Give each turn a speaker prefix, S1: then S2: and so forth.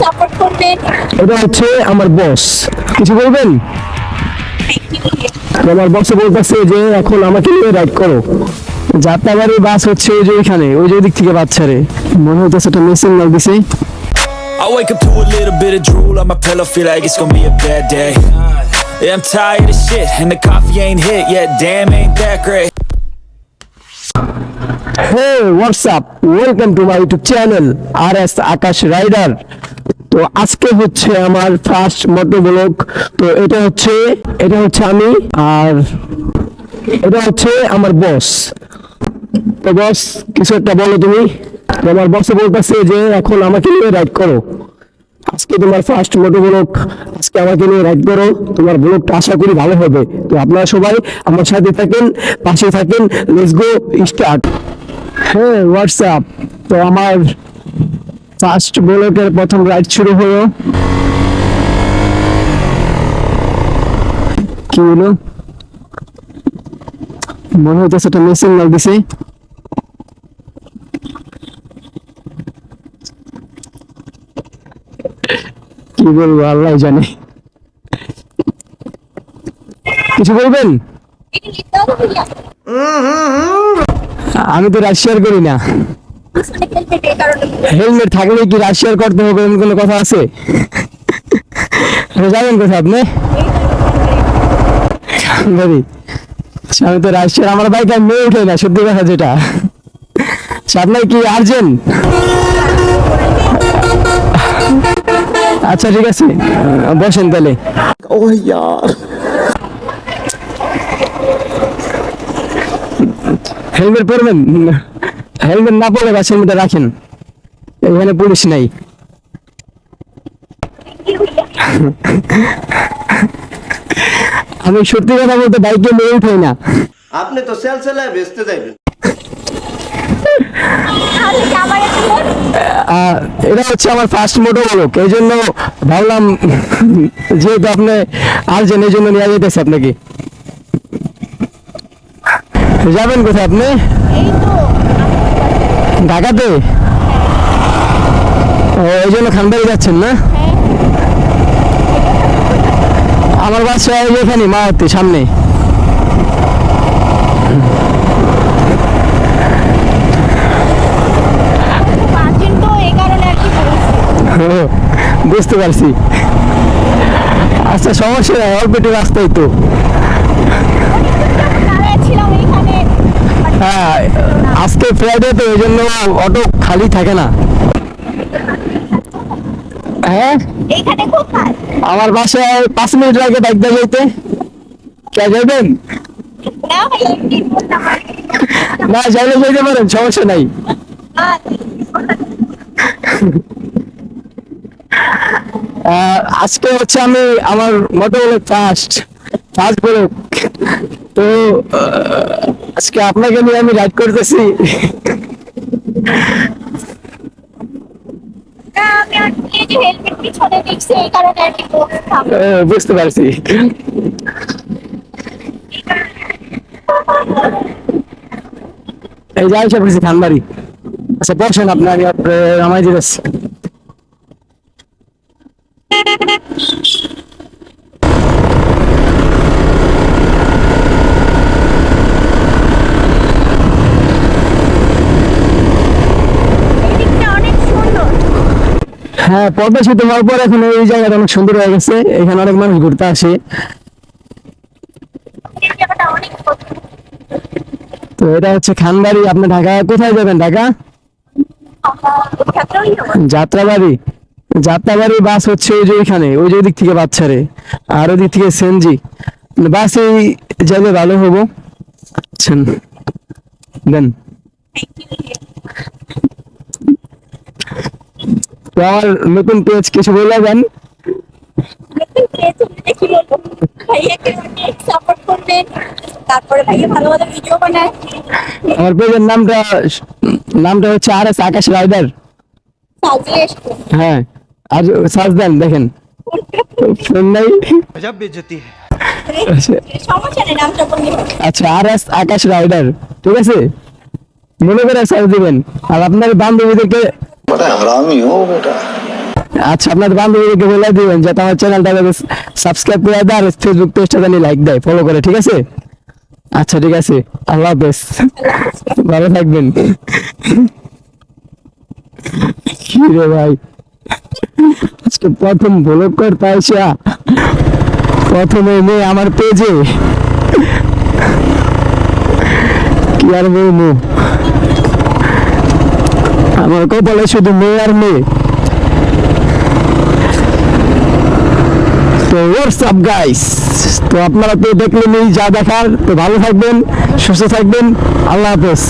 S1: Support করবেন
S2: এটা হচ্ছে আমার বস কিছু বলবেন আমার বসে বলতেছে যে এখন আমাকে নিয়ে রাইড করো যাত্রাবাড়ি বাস হচ্ছে ওই যে ওইখানে ওই যে দিক থেকে বাচ্চারে মনে হইতেছে একটা মেশিন লাগ দিছে
S3: I wake up to a little bit of drool on my pillow, feel like it's gonna be a bad day. Yeah, I'm tired of shit, and the coffee ain't hit yet. Damn, ain't that great.
S2: Hey what's up welcome to my YouTube channel R S Akash rider তো আজকে হচ্ছে আমার first মোটো blog তো এটা হচ্ছে এটা হচ্ছে আমি আর এটা হচ্ছে আমার বস তো বস কিছু একটা বলো তুমি। আমার বসে বলতেছে যে, এখন আমাকে নিয়ে রাইড করো। আজকে তোমার ফার্স্ট মোটো ব্লগ আজকে আমাকে নিয়ে রাইড করো। তোমার ব্লগটা আশা করি ভালো হবে। তো আপনারা সবাই আমার সাথে থাকেন, পাশে থাকেন। লেটস গো স্টার্ট হ্যাঁ হোয়াটসঅ্যাপ তো আমার ফার্স্ট ব্লগের প্রথম রাইড শুরু হলো। কি হলো? মনে হইতেছে একটা মেশিন লাগ কি বলব, আল্লাহ জানে। কিছু বলবেন? আমি তো রাশিয়ার করি না। হেলমেট থাকলে কি রাশিয়ার করতে হবে এমন কোনো কথা আছে? আপনি যাবেন কোথায় আপনি? ভাবি আমি তো রাশিয়ার আমার বাইক আমি মেয়ে উঠে না সত্যি কথা যেটা। আচ্ছা, আপনার কি আর্জেন্ট আচ্ছা ঠিক আছে বসেন তাহলে। হেলমেট পরবেন? হেলমেট না পরলে বাসের মধ্যে রাখেন। এখানে পুলিশ নাই। আমি সত্যি কথা বলতে বাইকে মেয়ে উঠাই না।
S4: আপনি তো সেল সেলায় বেচতে
S2: এটা হচ্ছে আমার ফার্স্ট মোটো বলক। এই জন্য ভাবলাম যেহেতু আপনি আসছেন এই জন্য নিয়ে যেতেছে আপনাকে। যাবেন কোথায় আপনি? ঢাকাতে? ও, এই জন্য খানবাড়ি যাচ্ছেন না? আমার বাসা এখানে মাওয়াতে সামনে। বুঝতে পারছি। আচ্ছা সমস্যা অল্প একটু রাস্তায় তো। আজকে ফ্রাইডে তো এই জন্য অটো খালি থাকে না। হ্যাঁ? আমার বাসায় পাঁচ মিনিট লাগে বাইক দিয়ে যেতে কে যাবেন
S1: না কি।
S2: যেতে পারেন সমস্যা নাই। আহ, আজকে হচ্ছে আমি আমার মোটো বলে ফার্স্ট ফার্স্ট বলে তো আহ, আজকে আপনাকে নিয়ে আমি রাইড করতেছি। বুঝতে পারছি। এই যাই সব কিছু খানবাড়ি আচ্ছা বসেন আপনি আমি আপনার আমায় দিতেছি
S1: এই দিকটা অনেক সুন্দর
S2: হ্যাঁ পদ্মা সেতু হওয়ার পর এখন এই জায়গাটা অনেক সুন্দর হয়ে গেছে। এখানে অনেক মানুষ ঘুরতে আসে। তো এটা হচ্ছে খানবাড়ি। আপনি ঢাকা, কোথায় যাবেন ঢাকা? যাত্রাবাড়ি। যাত্রাবাড়ি বাস হচ্ছে ওই যে ওইখানে, ওই যে ওদিক থেকে বাচ্চারে আর ওই দিক থেকে সেনজি। বাসে যাবে ভালো হব। দেন। তো আমার নতুন পেজ কিছু বলে দেন।
S1: নতুন পেয়েছি, দেখি বলব। ভাইয়াকে অনেক সাপোর্ট করবেন তারপরে ভাইয়া ভালো ভালো ভিডিও বানায়।
S2: আমার পেজের নামটা নামটা হচ্ছে আর এস আকাশ রাইডার
S1: সাজিয়ে এসছে
S2: হ্যাঁ আর সার্চ দেন দেখেন। ফোন নাই
S4: গজব বেজতি है
S1: সমস্যা নেই নামটা বললে হবে।
S2: আচ্ছা আর এস আকাশ রাইডার ঠিক আছে? মনে করে সার্চ দিবেন। আর আপনার বান্ধবীদেরকে আচ্ছা আপনার বান্ধবীকে বলে দিবেন যাতে আমার সাবস্ক্রাইব করে দেয় আর ফেসবুক পেজটা লাইক দেয় ফলো করে, ঠিক আছে? আচ্ছা ঠিক আছে। আল্লাহ হাফেজ। ভালো থাকবেন। কি রে ভাই? আজকে প্রথম ব্লগ করে প্রথমে মেয়ে আমার পেজে কি আর বলব? আমার কপালে শুধু মেয়ে আর মেয়ে। তো হোয়াটসঅ্যাপ গাইস তো আপনারা তো দেখলেন এই যা দেখার, তো ভালো থাকবেন, সুস্থ থাকবেন, আল্লাহ হাফেজ।